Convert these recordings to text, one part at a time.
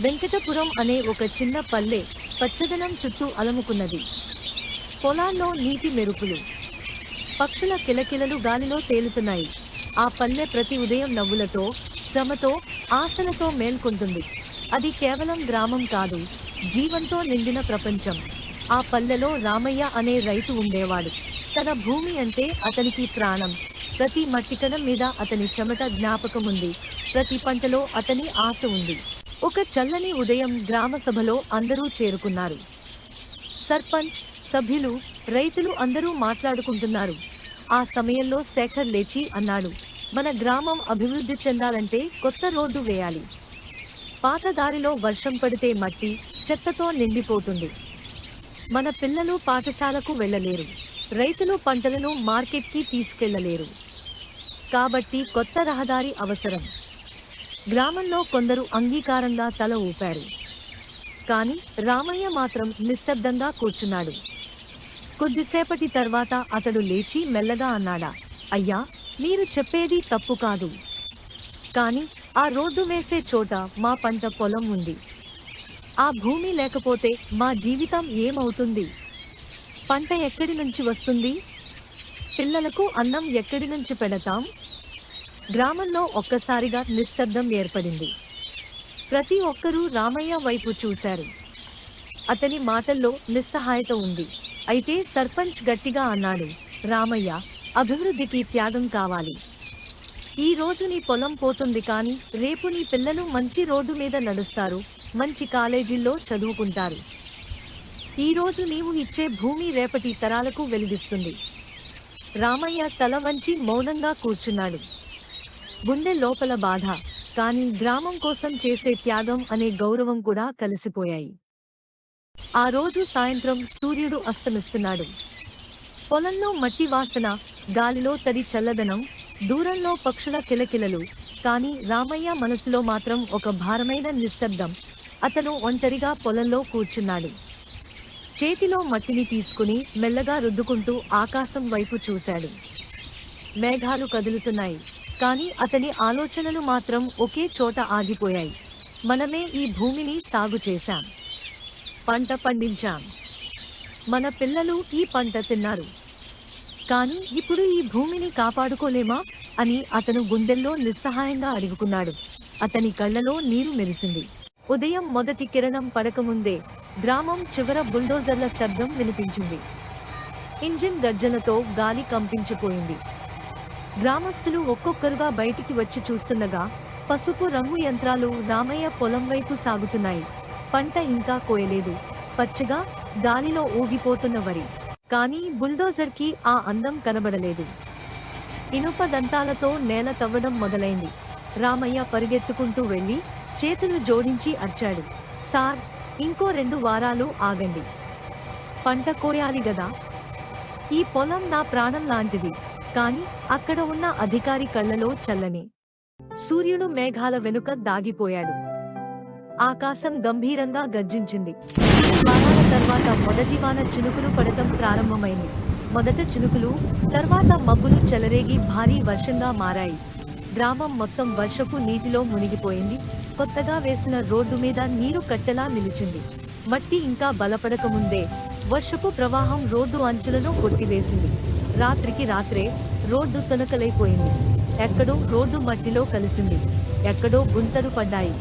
వెంకటపురం అనే ఒక చిన్న పల్లె పచ్చదనం చుట్టూ అలముకున్నది. పొలాల్లో నీటి మెరుపులు. పక్షుల కిలకిలలు గాలిలో తేలుతున్నాయి. ఆ పల్లె ప్రతి ఉదయం నవ్వులతో శ్రమతో ఆశలతో మేల్కొంటుంది. అది కేవలం గ్రామం కాదు జీవంతో నిండిన ప్రపంచం. ఆ పల్లెలో రామయ్య అనే రైతు ఉండేవాడు. తన భూమి అంటే అతనికి ప్రాణం. ప్రతి మట్టికణం మీద అతని చెమట జ్ఞాపకం ఉంది ప్రతి పంటలో అతని ఆశ ఉంది. ఒక చల్లని ఉదయం గ్రామ సభలో అందరూ చేరుకున్నారు. సర్పంచ్ సభ్యులు రైతులు అందరూ మాట్లాడుకుంటున్నారు. ఆ సమయంలో శేఖర్ లేచి అన్నాడు మన గ్రామం అభివృద్ధి చెందాలంటే కొత్త రోడ్డు వేయాలి. పాత దారిలో వర్షం పడితే మట్టి చెత్తతో నిండిపోతుంది. మన పిల్లలు పాఠశాలకు వెళ్ళలేరు. రైతులు పంటలను మార్కెట్కి తీసుకెళ్ళలేరు కాబట్టి కొత్త రహదారి అవసరం. గ్రామంలో కొందరు అంగీకారంగా తల ఊపారు. కాని రామయ్య మాత్రం నిశ్శబ్దంగా కూర్చున్నాడు. కొద్దిసేపటి తర్వాత అతడు లేచి మెల్లగా అన్నాడా అయ్యా మీరు చెప్పేది తప్పు కాదు. కాని ఆ రోడ్డు వేసే చోట మా పంట పొలం ఉంది. ఆ భూమి లేకపోతే మా జీవితం ఏమవుతుంది? పంట ఎక్కడి నుంచి వస్తుంది? పిల్లలకు అన్నం ఎక్కడి నుంచి పెడతాం? గ్రామంలో ఒక్కసారిగా నిశ్శబ్దం ఏర్పడింది. ప్రతి ఒక్కరూ రామయ్య వైపు చూశారు. అతని మాటల్లో నిస్సహాయత ఉంది. అయితే సర్పంచ్ గట్టిగా అన్నాడు రామయ్య అభివృద్ధికి త్యాగం కావాలి. ఈ రోజు నీ పొలం పోతుంది కానీ రేపు నీ పిల్లలు మంచి రోడ్డు మీద నడుస్తారు మంచి కాలేజీల్లో చదువుకుంటారు. ఈరోజు నీవు ఇచ్చే భూమి రేపటి తరాలకు వెలిగిస్తుంది. రామయ్య తల వంచి మౌనంగా కూర్చున్నాడు. గుండె లోపల బాధ కానీ గ్రామం కోసం చేసే త్యాగం అనే గౌరవం కూడా కలిసిపోయాయి. ఆ రోజు సాయంత్రం సూర్యుడు అస్తమిస్తున్నాడు. పొలంలో మట్టి వాసన గాలిలో తడి చల్లదనం దూరంలో పక్షుల కిలకిలలు కానీ రామయ్య మనసులో మాత్రం ఒక భారమైన నిశ్శబ్దం. అతను ఒంటరిగా పొలంలో కూర్చున్నాడు. చేతిలో మట్టిని తీసుకుని మెల్లగా రుద్దుకుంటూ ఆకాశం వైపు చూశాడు. మేఘాలు కదులుతున్నాయి. కానీ అతని ఆలోచనలు మాత్రం ఒకే చోట ఆగిపోయాయి. మనమే ఈ భూమిని సాగు చేశాం. పంట పండించాం. మన పిల్లలు ఈ పంట తిన్నారు. కానీ ఇప్పుడు ఈ భూమిని కాపాడుకోలేమా అని అతను గుండెల్లో నిస్సహాయంగా అడుగుకున్నాడు. అతని కళ్ళలో నీరు మెరిసింది. ఉదయం మొదటి కిరణం పడకముందే గ్రామం చివర బుల్డోజర్ల శబ్దం వినిపించింది. ఇంజిన్ గర్జనతో గాలి కంపించిపోయింది. గ్రామస్తులు ఒక్కొక్కరుగా బయటికి వచ్చి చూస్తుండగా పసుపు రంగు యంత్రాలు రామయ్య పొలం వైపు సాగుతున్నాయి. పంట ఇంకా కోయలేదు. పచ్చగా గాలిలో ఊగిపోతున్న వరి. కానీ బుల్డోజర్కి ఆ అందం కనబడలేదు. ఇనుప దంతాలతో నేల తవ్వడం మొదలైంది. రామయ్య పరిగెత్తుకుంటూ వెళ్ళి చేతులు జోడించి అర్చాడు. సార్ ఇంకో రెండు వారాలు ఆగండి. పంట కోయాలి గదా. ఈ పొలం నా ప్రాణం లాంటిది. కాని అక్కడ ఉన్న అధికారి కళ్ళలో చల్లని. సూర్యుడు మేఘాల వెనుక దాగిపోయాడు. ఆకాశం గంభీరంగా గర్జించింది. వారాల తర్వాత మొదటి వాన చినుకులు పడటం ప్రారంభమైంది. మొదట చినుకులు తర్వాత మబ్బులు చెలరేగి భారీ వర్షంగా మారాయి. గ్రామం మొత్తం వర్షపు నీటిలో మునిగిపోయింది. కొత్తగా వేసిన రోడ్డు మీద నీరు కట్టెలా నిలిచింది. మట్టి ఇంకా బలపడకముందే వర్షపు ప్రవాహం రోడ్డు అంచులను కొట్టివేసింది. రాత్రికి రాత్రే రోడ్డు తొనకలైపోయింది ఎక్కడో రోడ్డు మట్టిలో కలిసింది. ఎక్కడో గుంతలు పడ్డాయి.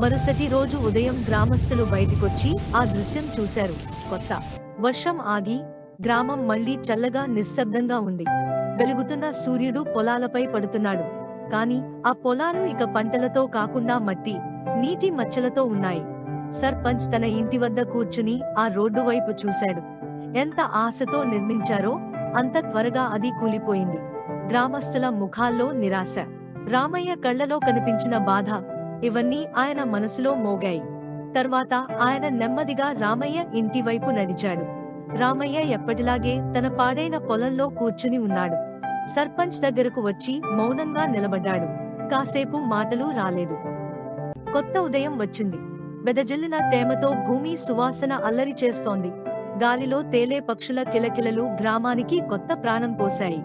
మరుసటి రోజు ఉదయం గ్రామస్తులు బయటికొచ్చి ఆ దృశ్యం చూశారు. కొత్త. వర్షం ఆగి గ్రామం మళ్ళీ చల్లగా నిశ్శబ్దంగా ఉంది. వెలుగుతున్న సూర్యుడు పొలాలపై పడుతున్నాడు. కాని ఆ పొలాలు ఇక పంటలతో కాకుండా మట్టి నీటి మచ్చలతో ఉన్నాయి. సర్పంచ్ తన ఇంటి వద్ద కూర్చుని ఆ రోడ్డు వైపు చూశాడు. ఎంత ఆశతో నిర్మించారో అంత త్వరగా అది కూలిపోయింది. గ్రామస్తుల ముఖాల్లో నిరాశ. రామయ్య కళ్ళలో కనిపించిన బాధ. ఇవన్నీ ఆయన మనసులో మోగాయి. తర్వాత ఆయన నెమ్మదిగా రామయ్య ఇంటి వైపు నడిచాడు. రామయ్య ఎప్పటిలాగే తన పాడైన పొలంలో కూర్చుని ఉన్నాడు. సర్పంచ్ దగ్గరకు వచ్చి మౌనంగా నిలబడ్డాడు. కాసేపు మాటలు రాలేదు. కొత్త ఉదయం వచ్చింది. వెదజల్లిన తేమతో భూమి సువాసన అల్లరి చేస్తోంది. గాలిలో తేలే పక్షుల కిలకిలలు గ్రామానికి కొత్త ప్రాణం పోశాయి.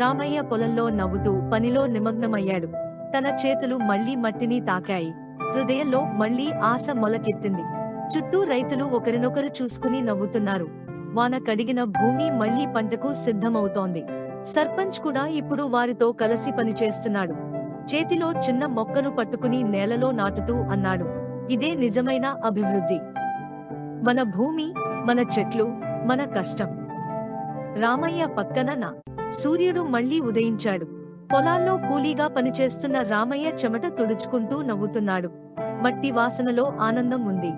రామయ్య పొలంలో నవ్వుతూ పనిలో నిమగ్నమయ్యాడు. తన చేతులు మళ్ళీ మట్టిని తాకాయి. హృదయంలో మళ్ళీ ఆశ మొలకెత్తింది. చుట్టూ రైతులు ఒకరినొకరు చూసుకుని నవ్వుతున్నారు. వాన కడిగిన భూమి మళ్ళీ పంటకు సిద్ధమవుతోంది. సర్పంచ్ కూడా ఇప్పుడు వారితో కలిసి పనిచేస్తున్నాడు చేతిలో చిన్న మొక్కను పట్టుకుని నేలలో నాటుతూ అన్నాడు. ఇదే నిజమైన అభివృద్ధి. మన భూమి మన చెట్లు మన కష్టం. రామయ్య పక్కన నా. సూర్యుడు మళ్ళీ ఉదయించాడు. పొలాల్లో కూలీగా పనిచేస్తున్న రామయ్య చెమట తుడుచుకుంటూ నవ్వుతున్నాడు. మట్టి వాసనలో ఆనందం ఉంది.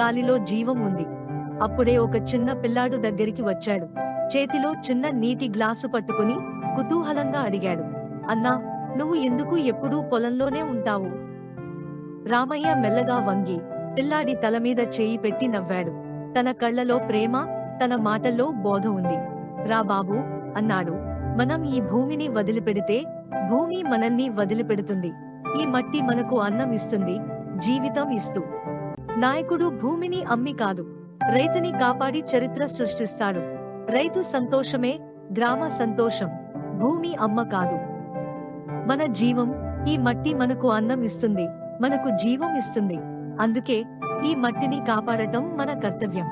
గాలిలో జీవం ఉంది. అప్పుడే ఒక చిన్న పిల్లాడు దగ్గరికి వచ్చాడు. చేతిలో చిన్న నీటి గ్లాసు పట్టుకుని కుతూహలంగా అడిగాడు. అన్నా నువ్వు ఎందుకు ఎప్పుడూ పొలంలోనే ఉంటావు? రామయ్య మెల్లగా వంగి పిల్లాడి తల మీద చేయి పెట్టి నవ్వాడు. తన కళ్ళలో ప్రేమ తన మాటల్లో బోధ ఉంది. రా బాబూ అన్నాడు. మనం ఈ భూమిని వదిలిపెడితే భూమి మనల్ని వదిలిపెడుతుంది. ఈ మట్టి మనకు అన్నం ఇస్తుంది జీవితం ఇస్తూ. నాయకుడు భూమిని అమ్మి కాదు రైతుని కాపాడి చరిత్ర సృష్టిస్తాడు. రైతు సంతోషమే గ్రామ సంతోషం భూమి అమ్మ కాదు. మన జీవం ఈ మట్టి మనకు అన్నం ఇస్తుంది మనకు జీవం ఇస్తుంది. అందుకే ఈ మట్టిని కాపాడటం మన కర్తవ్యం